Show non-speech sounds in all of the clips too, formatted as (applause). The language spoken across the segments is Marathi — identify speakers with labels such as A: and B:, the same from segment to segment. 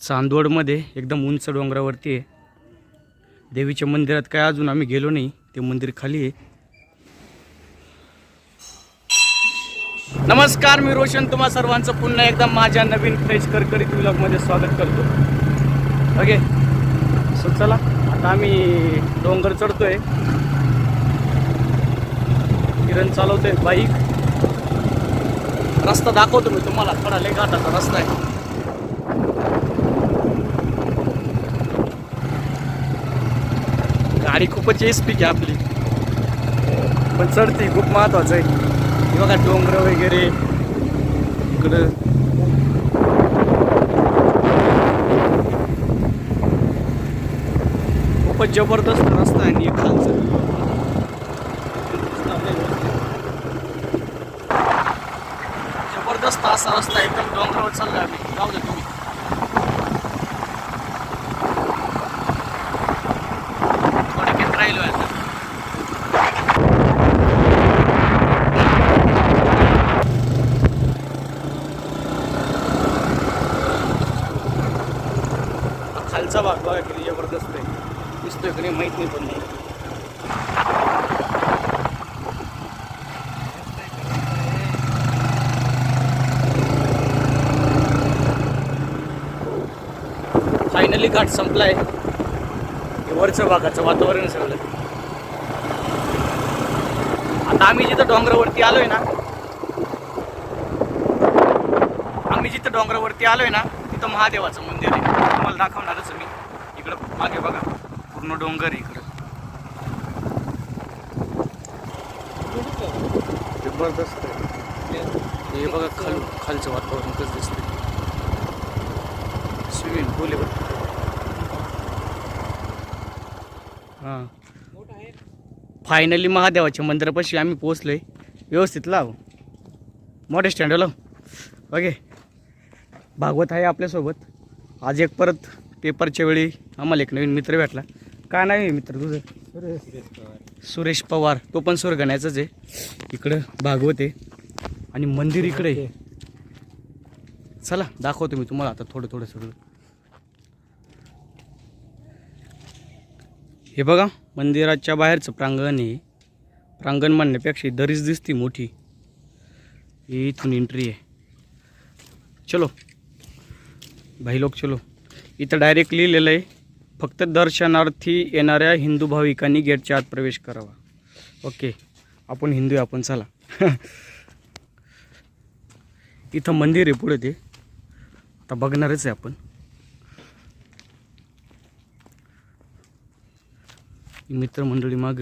A: चांदवडमध्ये एकदम उंच डोंगरावरती आहे. देवीच्या मंदिरात काय अजून आम्ही गेलो नाही ते मंदिर खाली आहे. नमस्कार मी रोशन. तुम्हा सर्वांचं पुन्हा एकदा माझ्या नवीन फ्रेश करकरीत व्लॉगमध्ये स्वागत करतो. ओके सो चला आता आम्ही डोंगर चढतोय. किरण चालवतोय बाईक. रस्ता दाखवतो मी तुम्हाला. थोडा लय घाटाचा रस्ता आहे. आणि खूपच एस पीक आहे आपली. पण चढती खूप महत्वाचं आहे. हे बघा डोंगर वगैरे. इकडं. खूपच जबरदस्त रस्ता आहे आणि एक खालचं. जबरदस्त असा रस्ता एकदम डोंगरावर चालला आम्ही. जाऊ दे तुम्ही थोडक्यात राहिलो आता हा भाग बघा किती जबरदस्त आहे. दिसतोय की नाही माहीत नाही पण नाही. फायनली घाट संपलाय. वरच्या भागाचं वातावरण सगळं. आता आम्ही जिथं डोंगरावरती आलोय ना आम्ही जिथं डोंगरावरती आलोय ना तिथं महादेवाचं मंदिर आहे. तुम्हाला दाखवणारच मी मागे बघा. पूर्ण डोंगर आहे इकडं. जबरदस्त आहे. हे बघा खाल खालचं वातावरण कसं दिसतंय. स्विमिंग पूल आहे बघा. हां. फायनली महादेवाच्या मंदिरापाशी आम्ही पोहोचलोय. व्यवस्थित लाव. मोठ्या स्टँडला लाव. ओके भागवत आहे आपल्यासोबत. आज एक परत पेपरच्या वेळी आम्हाला एक नवीन मित्र भेटला. काय नाही आहे मित्र तुझं? सुरेश पवार. तो पण सुरगण्याचाच आहे. इकडं भागवत आहे. आणि मंदिर इकडे आहे. चला दाखवतो मी तुम्हाला आता थोडं थोडं सगळं. हे बघा मंदिराच्या बाहेरचं प्रांगण आहे. प्रांगण म्हणण्यापेक्षा दरीच दिसती मोठी. ही इथून एंट्री आहे. चलो. भाई लोक चलो. इथं डायरेक्ट लिहिलेलं आहे फक्त दर्शनार्थी येणाऱ्या हिंदू भाविकांनी गेटच्या आत प्रवेश करावा. ओके आपण हिंदू आहे आपण चला. (laughs) इथं मंदिर आहे पुढे ते. आता बघणारच आहे आपण. मित्रमंडळी माग.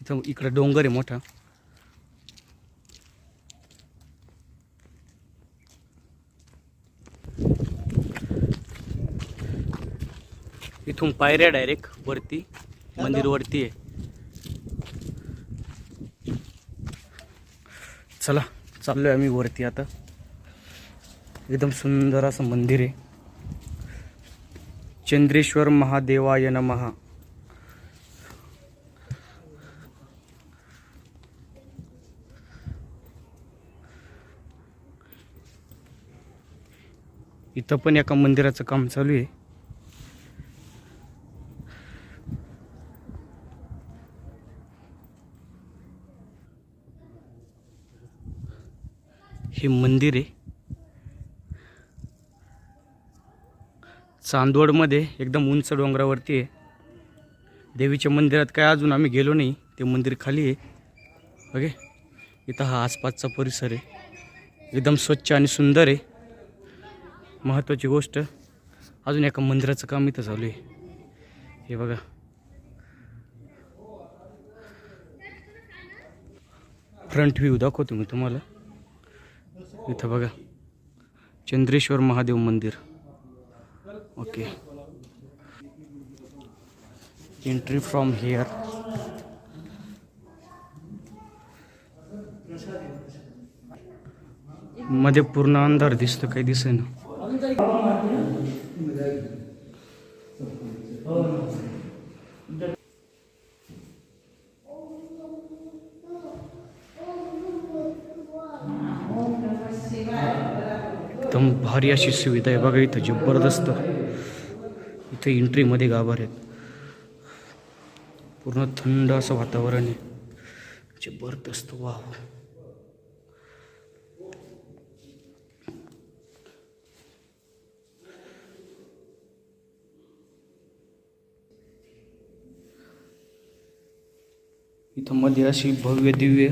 A: इथं इकडं डोंगर आहे मोठा. इथून पायऱ्या डायरेक्ट वरती मंदिर वरती आहे. चला चाललो आहे आम्ही वरती आता. एकदम सुंदर असं मंदिर आहे. चंद्रेश्वर महादेवाय नमहा इथं पण एका मंदिराचं काम चालू आहे. हे मंदिर आहे. चांदवडमध्ये एकदम उंच डोंगरावरती आहे. देवीच्या मंदिरात काय अजून आम्ही गेलो नाही ते मंदिर खाली आहे. ओके? इथं हा आसपासचा परिसर आहे. एकदम स्वच्छ आणि सुंदर आहे. महत्त्वाची गोष्ट अजून एका मंदिराचं काम इथं चालू आहे. हे बघा. फ्रंट व्ह्यू दाखवतो मी तुम्हाला. इथं बघा. चंद्रेश्वर महादेव मंदिर. ओके. एंट्री फ्रॉम हिअरमध्ये पूर्ण अंधार दिसतो काही दिसेना. एकदम भारी अशी सुविधा आहे. बघा इथं जबरदस्त. इथं एंट्रीमध्ये गाभार आहेत. पूर्ण थंड असं वातावरण आहे. जबरदस्त वाव इथं मध्ये अशी भव्य दिव्य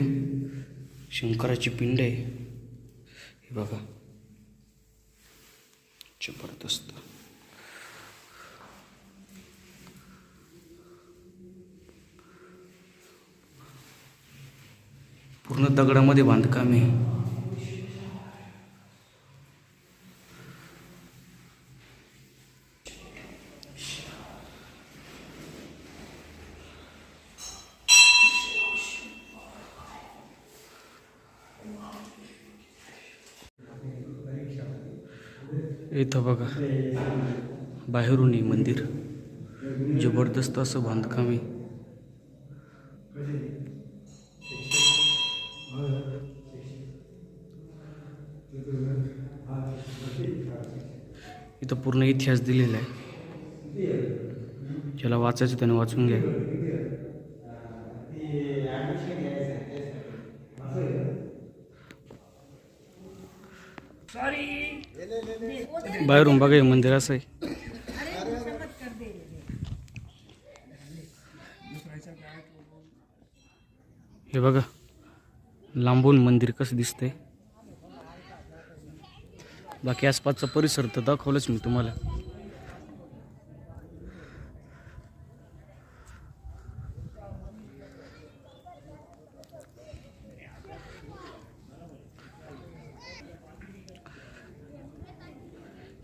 A: शंकराची पिंड आहे. हे बघा. जबरदस्त पूर्ण दगडामध्ये बांधकाम आहे. इथं बघा. बाहेरून आहे मंदिर. जबरदस्त असं बांधकाम आहे. इथं पूर्ण इतिहास दिलेला आहे. ज्याला वाचायचं त्याने वाचून घ्या. बाहेरून बघा हे मंदिर असं आहे. हे बघा लांबून मंदिर कसं दिसतंय. बाकी आसपासचा परिसर तर दाखवलंच मी तुम्हाला.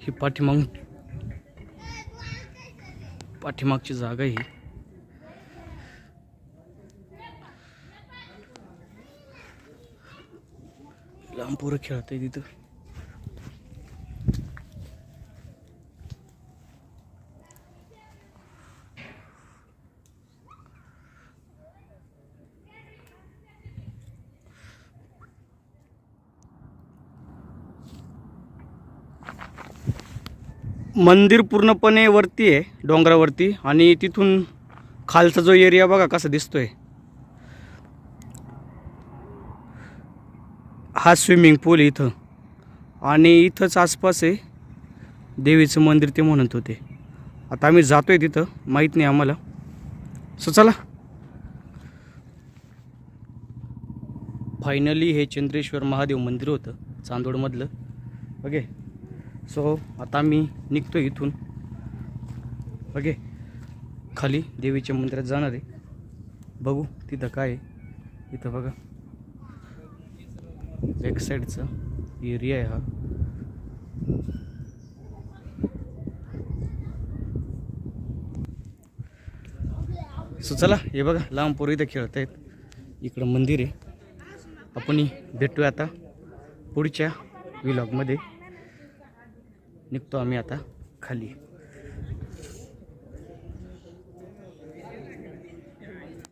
A: ही पाठीमाग पाठीमागची जागा आहे ही. लांब पोरं खेळत आहे तिथं मंदिर पूर्णपणे वरती आहे डोंगरावरती. आणि तिथून खालचा जो एरिया बघा कसा दिसतोय. हा स्विमिंग पूल आहे इथं. आणि इथंच आसपास आहे देवीचं मंदिर ते म्हणत होते. आता आम्ही जातोय तिथं माहीत नाही आम्हाला. सो चला. फायनली हे चंद्रेश्वर महादेव मंदिर होतं चांदोडमधलं. ओके सो आता मी निघतो इथून. ओके. खाली देवीच्या मंदिरात जाणार आहे. बघू तिथं काय आहे. इथं बघा. बॅक साईडचा एरिया आहे हा. सो चला हे बघा लांब पोरं इथं खेळत आहेत इकडं मंदिर आहे. आपण भेटूया आता पुढच्या विलॉगमध्ये निघतो आम्ही आता खाली.